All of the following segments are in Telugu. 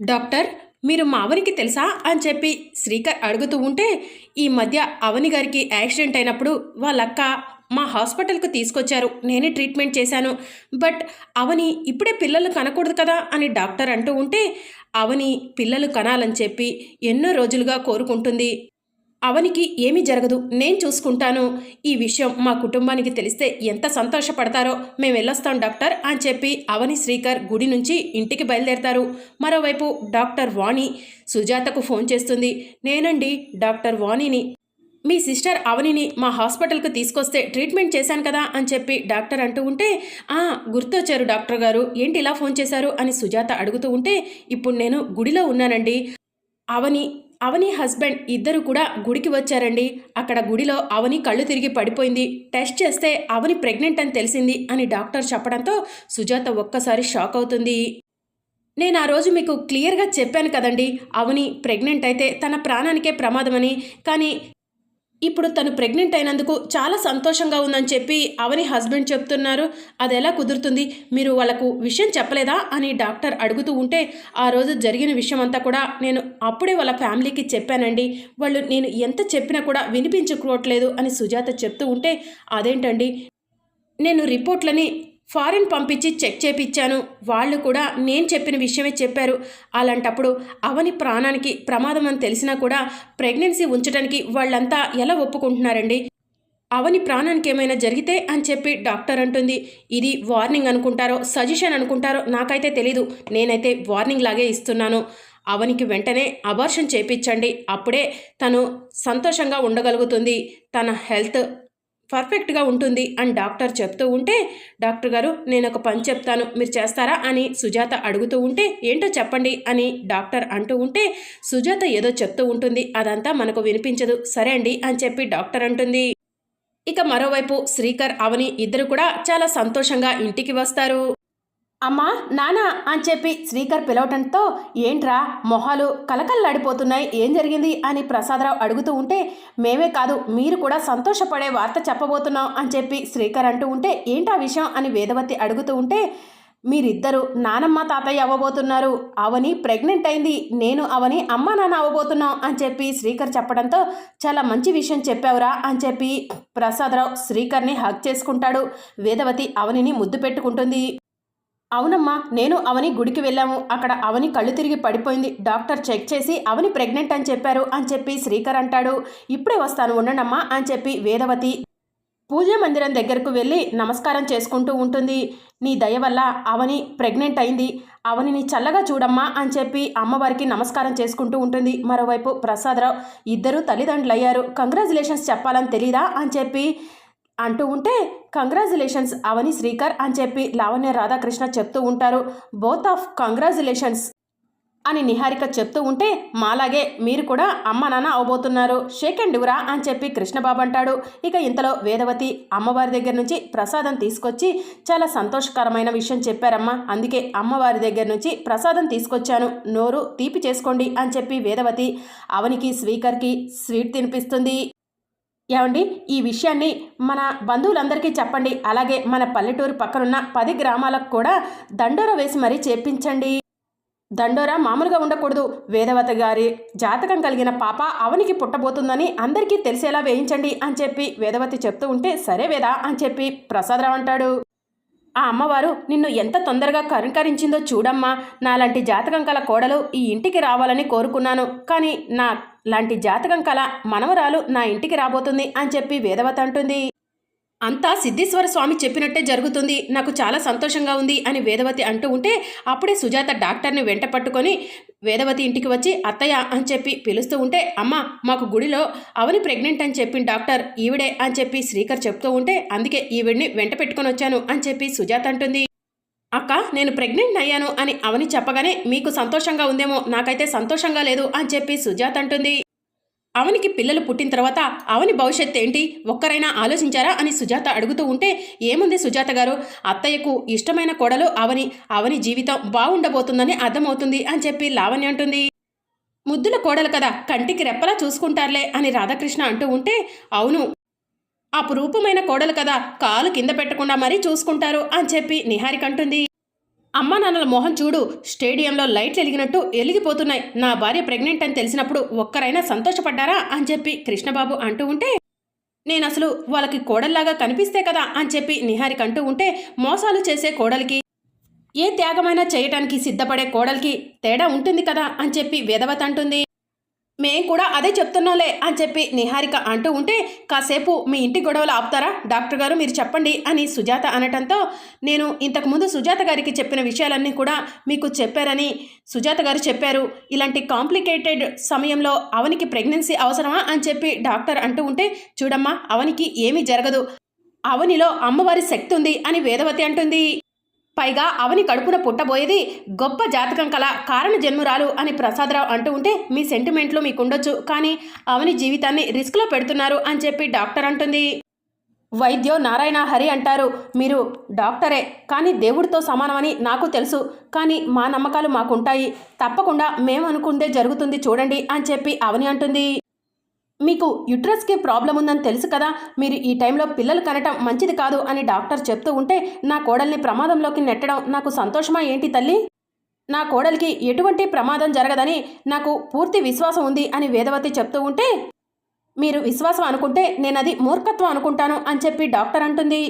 డాక్టర్ మీరు మా అవనికి తెలుసా? అని చెప్పి శ్రీకర్ అడుగుతూ ఉంటే ఈ మధ్య అవని గారికి యాక్సిడెంట్ అయినప్పుడు వాళ్ళక్క మా హాస్పిటల్కి తీసుకొచ్చారు. నేనే ట్రీట్మెంట్ చేశాను. బట్ అవని ఇప్పుడే పిల్లలు కనకూడదు కదా? అని డాక్టర్ అంటూ ఉంటే అవని పిల్లలు కనాలని చెప్పి ఎన్నో రోజులుగా కోరుకుంటుంది. అవనికి ఏమీ జరగదు. నేను చూసుకుంటాను. ఈ విషయం మా కుటుంబానికి తెలిస్తే ఎంత సంతోషపడతారో మేము వెళ్ళొస్తాం డాక్టర్ అని చెప్పి అవని శ్రీకర్ గుడి నుంచి ఇంటికి బయలుదేరతారు. మరోవైపు డాక్టర్ వాణి సుజాతకు ఫోన్ చేస్తుంది. నేనండి డాక్టర్ వాణిని. మీ సిస్టర్ అవనిని మా హాస్పిటల్కి తీసుకొస్తే ట్రీట్మెంట్ చేశాను కదా అని చెప్పి డాక్టర్ అంటూ ఉంటే ఆ గుర్తొచ్చారు డాక్టర్ గారు. ఏంటి ఇలా ఫోన్ చేశారు అని సుజాత అడుగుతూ ఉంటే ఇప్పుడు నేను గుడిలో ఉన్నానండి. అవని అవని హస్బెండ్ ఇద్దరు కూడా గుడికి వచ్చారండి. అక్కడ గుడిలో అవని కళ్ళు తిరిగి పడిపోయింది. టెస్ట్ చేస్తే అవని ప్రెగ్నెంట్ అని తెలిసింది అని డాక్టర్ చెప్పడంతో సుజాత ఒక్కసారి షాక్ అవుతుంది. నేను ఆ రోజు మీకు క్లియర్గా చెప్పాను కదండి అవని ప్రెగ్నెంట్ అయితే తన ప్రాణానికే ప్రమాదమని. కానీ ఇప్పుడు తను ప్రెగ్నెంట్ అయినందుకు చాలా సంతోషంగా ఉందని చెప్పి అవని హస్బెండ్ చెప్తున్నారు. అది ఎలా కుదురుతుంది? మీరు వాళ్ళకు విషయం చెప్పలేదా? అని డాక్టర్ అడుగుతూ ఉంటే ఆ రోజు జరిగిన విషయం అంతా కూడా నేను అప్పుడే వాళ్ళ ఫ్యామిలీకి చెప్పానండి. వాళ్ళు నేను ఎంత చెప్పినా కూడా వినిపించుకోవట్లేదు అని సుజాత చెప్తూ ఉంటే అదేంటండి? నేను రిపోర్ట్లని ఫారిన్ పంపించి చెక్ చేపించాను వాళ్ళు కూడా నేను చెప్పిన విషయమే చెప్పారు. అలాంటప్పుడు అవని ప్రాణానికి ప్రమాదం అని తెలిసినా కూడా ప్రెగ్నెన్సీ ఉంచడానికి వాళ్ళంతా ఎలా ఒప్పుకుంటున్నారండి? అవని ప్రాణానికి ఏమైనా జరిగితే అని చెప్పి డాక్టర్ అంటుంది. ఇది వార్నింగ్ అనుకుంటారో సజెషన్ అనుకుంటారో నాకైతే తెలీదు. నేనైతే వార్నింగ్ లాగే ఇస్తున్నాను. అవనికి వెంటనే అబార్షన్ చేపించండి అప్పుడే తను సంతోషంగా ఉండగలుగుతుంది. తన హెల్త్ పర్ఫెక్ట్గా ఉంటుంది అని డాక్టర్ చెప్తూ ఉంటే డాక్టర్ గారు నేను ఒక పని చెప్తాను మీరు చేస్తారా? అని సుజాత అడుగుతూ ఉంటే ఏంటో చెప్పండి అని డాక్టర్ అంటూ ఉంటే సుజాత ఏదో చెప్తూ ఉంటుంది. అదంతా మనకు వినిపించదు. సరే అండి అని చెప్పి డాక్టర్ అంటుంది. ఇక మరోవైపు శ్రీకర్ అవని ఇద్దరు కూడా చాలా సంతోషంగా ఇంటికి వస్తారు. అమ్మా నానా అని చెప్పి శ్రీకర్ పిలవటంతో ఏంట్రా మొహాలు కలకల్లాడిపోతున్నాయి ఏం జరిగింది అని ప్రసాదరావు అడుగుతూ ఉంటే మేమే కాదు మీరు కూడా సంతోషపడే వార్త చెప్పబోతున్నాం అని చెప్పి శ్రీకర్ అంటూ ఉంటే ఏంటా విషయం అని వేదవతి అడుగుతూ ఉంటే మీరిద్దరు నానమ్మ తాతయ్య అవ్వబోతున్నారు అవని ప్రెగ్నెంట్ అయింది నేను అవని అమ్మ నాన్న అవ్వబోతున్నాం అని చెప్పి శ్రీకర్ చెప్పడంతో చాలా మంచి విషయం చెప్పావురా అని చెప్పి ప్రసాదరావు శ్రీకర్ని హక్ చేసుకుంటాడు వేదవతి అవనిని ముద్దు పెట్టుకుంటుంది. అవునమ్మా నేను అవని గుడికి వెళ్ళాము. అక్కడ అవని కళ్ళు తిరిగి పడిపోయింది. డాక్టర్ చెక్ చేసి అవని ప్రెగ్నెంట్ అని చెప్పారు అని చెప్పి శ్రీకర్ అంటాడు. ఇప్పుడే వస్తాను ఉండనమ్మా అని చెప్పి వేదవతి పూజా మందిరం దగ్గరకు వెళ్ళి నమస్కారం చేసుకుంటూ ఉంటుంది. నీ దయ వల్ల అవని ప్రెగ్నెంట్ అయింది. అవనిని చల్లగా చూడమ్మా అని చెప్పి అమ్మవారికి నమస్కారం చేసుకుంటూ ఉంటుంది. మరోవైపు ప్రసాదరావు ఇద్దరు తల్లిదండ్రులు అయ్యారు కంగ్రాచులేషన్స్ చెప్పాలని తెలీదా అని చెప్పి అంటూ ఉంటే కంగ్రాచులేషన్స్ అవని శ్రీకర్ అని చెప్పి లావణ్య రాధాకృష్ణ చెప్తూ ఉంటారు. బోత్ ఆఫ్ కంగ్రాచులేషన్స్ అని నిహారిక చెప్తూ ఉంటే మాలాగే మీరు కూడా అమ్మ నాన్న అవబోతున్నారు. షేక్ అండ్ ఇవ్వరా అని చెప్పి కృష్ణబాబు అంటాడు. ఇక ఇంతలో వేదవతి అమ్మవారి దగ్గర నుంచి ప్రసాదం తీసుకొచ్చి చాలా సంతోషకరమైన విషయం చెప్పారమ్మా. అందుకే అమ్మవారి దగ్గర నుంచి ప్రసాదం తీసుకొచ్చాను. నోరు తీపి చేసుకోండి అని చెప్పి వేదవతి అవనికి స్వీకర్కి స్వీట్ తినిపిస్తుంది. ఏమండి? ఈ విషయాన్ని మన బంధువులందరికీ చెప్పండి. అలాగే మన పల్లెటూరు పక్కనున్న పది గ్రామాలకు కూడా దండోర వేసి మరీ చేపించండి దండోరా మామూలుగా ఉండకూడదు. వేదవత గారి జాతకం కలిగిన పాప అవనికి పుట్టబోతుందని అందరికీ తెలిసేలా వేయించండి అని చెప్పి వేదవతి చెప్తూ ఉంటే సరే వేదా అని చెప్పి ప్రసాదరావు అంటాడు. ఆ అమ్మవారు నిన్ను ఎంత తొందరగా కరింకరించిందో చూడమ్మా. నాలాంటి జాతకం కల కోడలు ఈ ఇంటికి రావాలని కోరుకున్నాను. కానీ నా లాంటి జాతకం కల మనవరాలు నా ఇంటికి రాబోతుంది అని చెప్పి వేదవత అంటుంది. అంతా సిద్ధేశ్వర స్వామి చెప్పినట్టే జరుగుతుంది. నాకు చాలా సంతోషంగా ఉంది అని వేదవతి అంటూ ఉంటే అప్పుడే సుజాత డాక్టర్ని వెంట పట్టుకొని వేదవతి ఇంటికి వచ్చి అత్తయ్య అని చెప్పి పిలుస్తూ ఉంటే అమ్మ మాకు గుడిలో అవని ప్రెగ్నెంట్ అని చెప్పిన డాక్టర్ ఈవిడే అని చెప్పి శ్రీకర్ చెప్తూ ఉంటే అందుకే ఈవిడ్ని వెంట పెట్టుకొని వచ్చాను అని చెప్పి సుజాత అంటుంది. అక్క నేను ప్రెగ్నెంట్ అయ్యాను అని అవని చెప్పగానే మీకు సంతోషంగా ఉందేమో నాకైతే సంతోషంగా లేదు అని చెప్పి సుజాత అంటుంది. అవనికి పిల్లలు పుట్టిన తర్వాత అవని భవిష్యత్తు ఏంటి ఒక్కరైనా ఆలోచించారా అని సుజాత అడుగుతూ ఉంటే ఏముంది సుజాత గారు? అత్తయ్యకు ఇష్టమైన కోడలు అవని అవని జీవితం బాగుండబోతుందని అర్థమవుతుంది అని చెప్పి లావణ్య అంటుంది. ముద్దుల కోడలు కదా కంటికి రెప్పలా చూసుకుంటారులే అని రాధాకృష్ణ అంటూ ఉంటే అవును అపురూపమైన కోడలు కదా కాలు కింద పెట్టకుండా మరీ చూసుకుంటారు అని చెప్పి నిహారిక అంటుంది అమ్మా నాన్నల మొహం చూడు స్టేడియంలో లైట్లు వెలిగినట్టు ఎలిగిపోతున్నాయి నా భార్య ప్రెగ్నెంట్ అని తెలిసినప్పుడు ఒక్కరైనా సంతోషపడ్డారా అని చెప్పి కృష్ణబాబు అంటూ ఉంటే నేను అసలు వాళ్ళకి కోడల్లాగా కనిపిస్తే కదా అని చెప్పి నిహారిక అంటూ ఉంటే మోసాలు చేసే కోడలికి ఏ త్యాగమైనా చేయటానికి సిద్ధపడే కోడలికి తేడా ఉంటుంది కదా అని చెప్పి వేదవత అంటుంది. మేం కూడా అదే చెప్తున్నాంలే అని చెప్పి నిహారిక అంటూ ఉంటే కాసేపు మీ ఇంటి గొడవలు ఆపుతారా? డాక్టర్ గారు మీరు చెప్పండి అని సుజాత అనటంతో నేను ఇంతకుముందు సుజాత గారికి చెప్పిన విషయాలన్నీ కూడా మీకు చెప్పారని సుజాత గారు చెప్పారు. ఇలాంటి కాంప్లికేటెడ్ సమయంలో అవనికి ప్రెగ్నెన్సీ అవసరమా? అని చెప్పి డాక్టర్ అంటూ ఉంటే చూడమ్మా అవనికి ఏమీ జరగదు. అవనిలో అమ్మవారి శక్తి ఉంది అని వేదవతి అంటుంది. పైగా అవని కడుపున పుట్టబోయేది గొప్ప జాతకం కల కారణ జన్మురాలు అని ప్రసాదరావు అంటూ ఉంటే మీ సెంటిమెంట్లు మీకుండొచ్చు. కానీ అవని జీవితాన్ని రిస్క్లో పెడుతున్నారు అని చెప్పి డాక్టర్ అంటుంది. వైద్యో నారాయణ హరి అంటారు మీరు డాక్టరే కానీ దేవుడితో సమానమని నాకు తెలుసు కానీ మా నమ్మకాలు మాకుంటాయి. తప్పకుండా మేము అనుకుందే జరుగుతుంది చూడండి అని చెప్పి అవని అంటుంది. మీకు యుట్రస్కి ప్రాబ్లం ఉందని తెలుసు కదా మీరు ఈ టైంలో పిల్లలు కనటం మంచిది కాదు అని డాక్టర్ చెప్తూ ఉంటే నా కోడల్ని ప్రమాదంలోకి నెట్టడం నాకు సంతోషమా ఏంటి తల్లి? నా కోడలికి ఎటువంటి ప్రమాదం జరగదని నాకు పూర్తి విశ్వాసం ఉంది అని వేదవతి చెప్తూ ఉంటే మీరు విశ్వాసం అనుకుంటే నేను అది మూర్ఖత్వం అనుకుంటాను అని చెప్పి డాక్టర్ అంటుంది.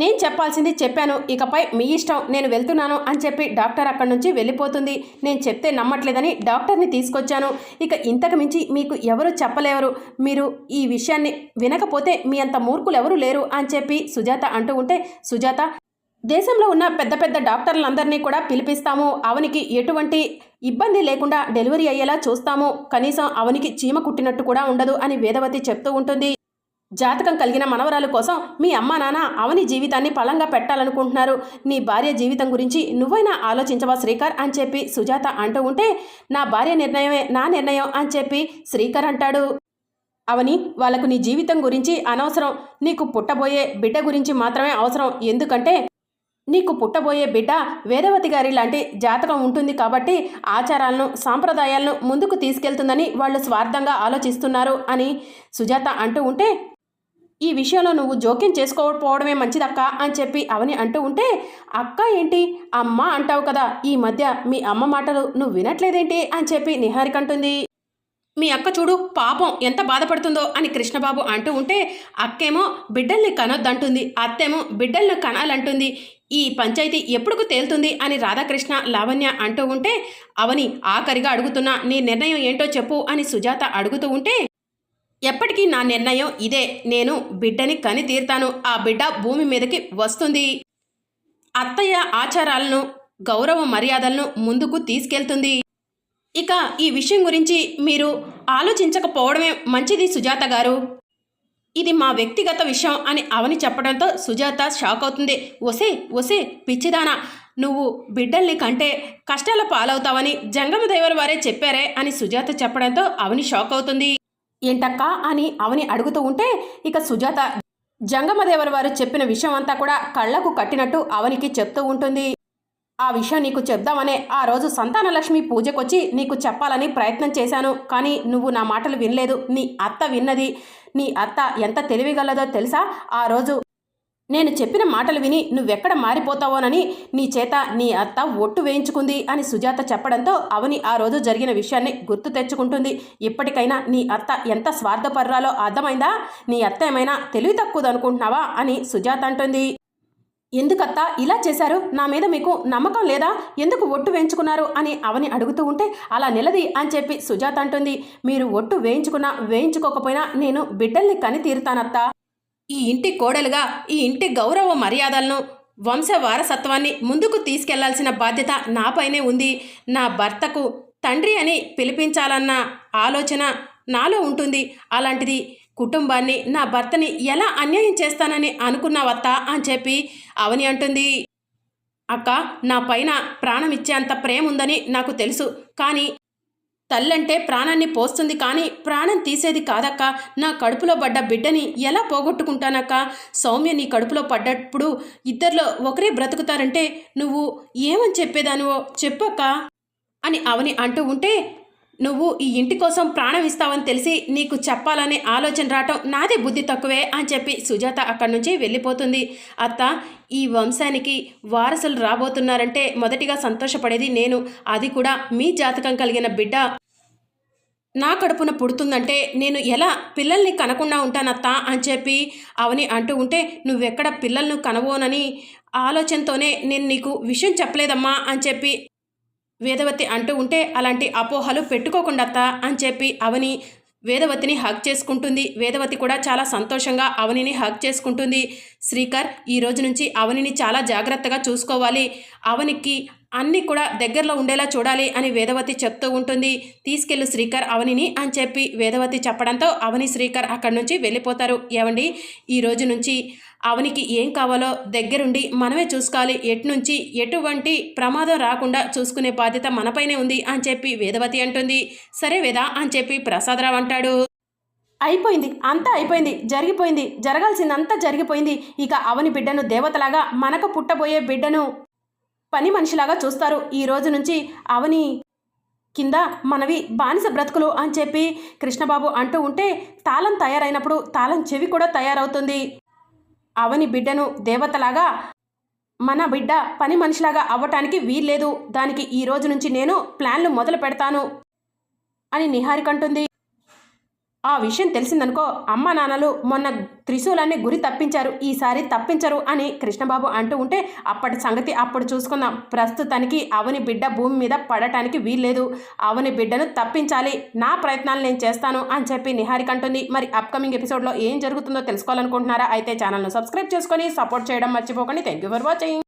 నేను చెప్పాల్సింది చెప్పాను ఇకపై మీ ఇష్టం నేను వెళ్తున్నాను అని చెప్పి డాక్టర్ అక్కడి నుంచి వెళ్ళిపోతుంది. నేను చెప్తే నమ్మట్లేదని డాక్టర్ని తీసుకొచ్చాను. ఇక ఇంతకు మించి మీకు ఎవరు చెప్పలేరు. మీరు ఈ విషయాన్ని వినకపోతే మీ అంత మూర్ఖులు ఎవరు లేరు అని చెప్పి సుజాత అంటూ ఉంటే సుజాత దేశంలో ఉన్న పెద్ద పెద్ద డాక్టర్లందరినీ కూడా పిలిపిస్తాము. అవనికి ఎటువంటి ఇబ్బంది లేకుండా డెలివరీ అయ్యేలా చూస్తాము. కనీసం అవనికి చీమ కుట్టినట్టు కూడా ఉండదు అని వేదవతి చెప్తూ ఉంటుంది. జాతకం కలిగిన మనవరాలు కోసం మీ అమ్మా నాన్న అవని జీవితాన్ని పలంగా పెట్టాలనుకుంటున్నారు. నీ భార్య జీవితం గురించి నువ్వైనా ఆలోచించవా శ్రీకర్ అని చెప్పి సుజాత అంటూ ఉంటే నా భార్య నిర్ణయమే నా నిర్ణయం అని చెప్పి శ్రీకర్ అంటాడు. అవని వాళ్ళకు నీ జీవితం గురించి అనవసరం. నీకు పుట్టబోయే బిడ్డ గురించి మాత్రమే అవసరం. ఎందుకంటే నీకు పుట్టబోయే బిడ్డ వేదవతి గారి లాంటి జాతకం ఉంటుంది కాబట్టి ఆచారాలను సాంప్రదాయాలను ముందుకు తీసుకెళ్తుందని వాళ్ళు స్వార్థంగా ఆలోచిస్తున్నారు అని సుజాత అంటూ ఉంటే ఈ విషయంలో నువ్వు జోక్యం చేసుకోకపోవడమే మంచిదక్క అని చెప్పి అవని అంటూ ఉంటే అక్క ఏంటి? అమ్మ అంటావు కదా ఈ మధ్య మీ అమ్మ మాటలు నువ్వు వినట్లేదేంటి? అని చెప్పి నిహారిక అంటుంది. మీ అక్క చూడు పాపం ఎంత బాధపడుతుందో అని కృష్ణబాబు అంటూ ఉంటే అక్కేమో బిడ్డల్ని కనొద్దంటుంది అత్తేమో బిడ్డల్ని కనాలంటుంది. ఈ పంచాయతీ ఎప్పుడుకు తేలుతుంది అని రాధాకృష్ణ లావణ్య అంటూ ఉంటే అవని ఆఖరిగా అడుగుతున్నా నీ నిర్ణయం ఏంటో చెప్పు అని సుజాత అడుగుతూ ఉంటే ఎప్పటికీ నా నిర్ణయం ఇదే. నేను బిడ్డని కని తీరుతాను. ఆ బిడ్డ భూమి మీదకి వస్తుంది. అత్తయ్య ఆచారాలను గౌరవ మర్యాదలను ముందుకు తీసుకెళ్తుంది. ఇక ఈ విషయం గురించి మీరు ఆలోచించకపోవడమే మంచిది సుజాత గారు. ఇది మా వ్యక్తిగత విషయం అని అవని చెప్పడంతో సుజాత షాక్ అవుతుంది. ఒసే ఒసే పిచ్చిదానా. నువ్వు బిడ్డల్ని కంటే కష్టాల పాలవుతావని జంగమ దేవుల వారే చెప్పారే అని సుజాత చెప్పడంతో అవని షాక్ అవుతుంది. ఏంటక్కా అని అవని అడుగుతూ ఉంటే ఇక సుజాత జంగమదేవర వారు చెప్పిన విషయం అంతా కూడా కళ్ళకు కట్టినట్టు అవనికి చెప్తూ ఉంటుంది. ఆ విషయం నీకు చెప్దామనే ఆ రోజు సంతానలక్ష్మి పూజకొచ్చి నీకు చెప్పాలని ప్రయత్నం చేశాను. కానీ నువ్వు నా మాటలు వినలేదు. నీ అత్త విన్నది. నీ అత్త ఎంత తెలివిగలదో తెలుసా? ఆ రోజు నేను చెప్పిన మాటలు విని నువ్వెక్కడ మారిపోతావోనని నీ చేత నీ అత్త ఒట్టు వేయించుకుంది అని సుజాత చెప్పడంతో అవని ఆ రోజు జరిగిన విషయాన్ని గుర్తు తెచ్చుకుంటుంది. ఇప్పటికైనా నీ అత్త ఎంత స్వార్థపర్రాలో అర్థమైందా? నీ అత్త ఏమైనా తెలివి తక్కువదనుకుంటున్నావా? అని సుజాత అంటుంది. ఎందుకత్తా ఇలా చేశారు? నా మీద మీకు నమ్మకం లేదా? ఎందుకు ఒట్టు వేయించుకున్నారు? అని అవని అడుగుతూ ఉంటే అలా నిలది అని చెప్పి సుజాత అంటుంది. మీరు ఒట్టు వేయించుకున్నా వేయించుకోకపోయినా నేను బిడ్డల్ని కని తీరుతానత్తా ఈ ఇంటి కోడలుగా ఈ ఇంటి గౌరవ మర్యాదలను వంశ వారసత్వాన్ని ముందుకు తీసుకెళ్ళాల్సిన బాధ్యత నాపైనే ఉంది. నా భర్తకు తండ్రి అని పిలిపించాలన్న ఆలోచన నాలో ఉంటుంది. అలాంటిది కుటుంబాన్ని నా భర్తని ఎలా అన్యాయం చేస్తానని అనుకున్నావత్త అని చెప్పి అవని అంటుంది. అక్క నా పైన ప్రాణం ఇచ్చేంత ప్రేమ ఉందని నాకు తెలుసు. కానీ తల్లంటే ప్రాణాన్ని పోస్తుంది కానీ ప్రాణం తీసేది కాదక్క. నా కడుపులో పడ్డ బిడ్డని ఎలా పోగొట్టుకుంటానక్క? సౌమ్య నీ కడుపులో పడ్డప్పుడు ఇద్దరిలో ఒకరే బ్రతుకుతారంటే నువ్వు ఏమని చెప్పేదానువో చెప్పక్క అని అవని అంటూ ఉంటే నువ్వు ఈ ఇంటి కోసం ప్రాణం ఇస్తావని తెలిసి నీకు చెప్పాలనే ఆలోచన రావటం నాదే బుద్ధి తక్కువే అని చెప్పి సుజాత అక్కడి నుంచి వెళ్ళిపోతుంది. అత్త ఈ వంశానికి వారసులు రాబోతున్నారంటే మొదటిగా సంతోషపడేది నేను. అది కూడా మీ జాతకం కలిగిన బిడ్డ. నా కడుపున పుడుతుందంటే నేను ఎలా పిల్లల్ని కనకుండా ఉంటానత్తా అని చెప్పి అవని అంటూ ఉంటే నువ్వెక్కడ పిల్లలను కనవోనని ఆలోచనతోనే నేను నీకు విషయం చెప్పలేదమ్మా అని చెప్పి వేదవతి అంటూ ఉంటే అలాంటి అపోహలు పెట్టుకోకుండా అత్తా అని చెప్పి అవని వేదవతిని హక్ చేసుకుంటుంది. వేదవతి కూడా చాలా సంతోషంగా అవనిని హక్ చేసుకుంటుంది. శ్రీకర్ ఈ రోజు నుంచి అవనిని చాలా జాగ్రత్తగా చూసుకోవాలి. అవనికి అన్నీ కూడా దగ్గరలో ఉండేలా చూడాలి అని వేదవతి చెప్తూ ఉంటుంది. తీసుకెళ్ళు శ్రీకర్ అవనిని అని చెప్పి వేదవతి చెప్పడంతో అవని శ్రీకర్ అక్కడి నుంచి వెళ్ళిపోతారు. ఏమండి ఈ రోజు నుంచి అవనికి ఏం కావాలో దగ్గరుండి మనమే చూసుకోవాలి. ఎటు నుంచి ఎటువంటి ప్రమాదం రాకుండా చూసుకునే బాధ్యత మనపైనే ఉంది అని చెప్పి వేదవతి అంటుంది. సరే వేద అని చెప్పి ప్రసాదరావు అంటాడు. అయిపోయింది. అంతా అయిపోయింది. జరిగిపోయింది. జరగాల్సిందంతా జరిగిపోయింది. ఇక అవని బిడ్డను దేవతలాగా మనకు పుట్టబోయే బిడ్డను పని మనిషిలాగా చూస్తారు. ఈ రోజు నుంచి అవని కింద మనవి బానిస బ్రతుకులు అని చెప్పి కృష్ణబాబు అంటూ ఉంటే తాళం తయారైనప్పుడు తాళం చెవి కూడా తయారవుతుంది. అవని బిడ్డను దేవతలాగా మన బిడ్డ పని మనిషిలాగా అవ్వటానికి వీల్లేదు. దానికి ఈ రోజు నుంచి నేను ప్లాన్లు మొదలు పెడతాను అని నిహారిక అంటుంది. ఆ విషయం తెలిసిందనుకో అమ్మ నాన్నలు మొన్న త్రిశూలాన్ని గురి తప్పించారు ఈసారి తప్పించరు అని కృష్ణబాబు అంటూ ఉంటే అప్పటి సంగతి అప్పుడు చూసుకుందాం. ప్రస్తుతానికి అవని బిడ్డ భూమి మీద పడటానికి వీల్లేదు. అవని బిడ్డను తప్పించాలి నా ప్రయత్నాలు నేను చేస్తాను అని చెప్పి నిహారిక అంటుంది. మరి అప్కమింగ్ ఎపిసోడ్లో ఏం జరుగుతుందో తెలుసుకోవాలనుకుంటున్నారా? అయితే ఛానల్ను సబ్స్క్రైబ్ చేసుకొని సపోర్ట్ చేయడం మర్చిపోకండి. Thank you for watching